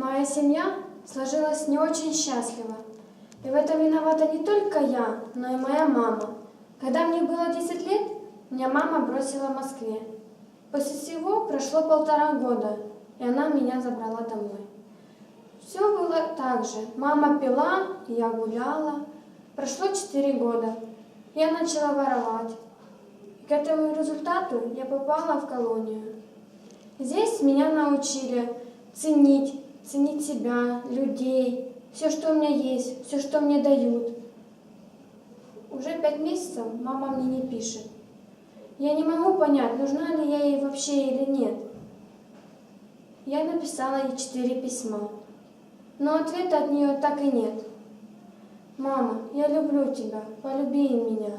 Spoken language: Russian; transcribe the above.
Моя семья сложилась не очень счастливо. И в этом виновата не только я, но и моя мама. Когда мне было 10 лет, меня мама бросила в Москве. После всего прошло полтора года, и она меня забрала домой. Все было так же. Мама пила, я гуляла. Прошло 4 года. Я начала воровать. К этому результату я попала в колонию. Здесь меня научили ценить, ценить себя, людей, все, что у меня есть, все, что мне дают. Уже пять месяцев мама мне не пишет. Я не могу понять, нужна ли я ей вообще или нет. Я написала ей четыре письма, но ответа от нее так и нет. Мама, я люблю тебя, полюби меня.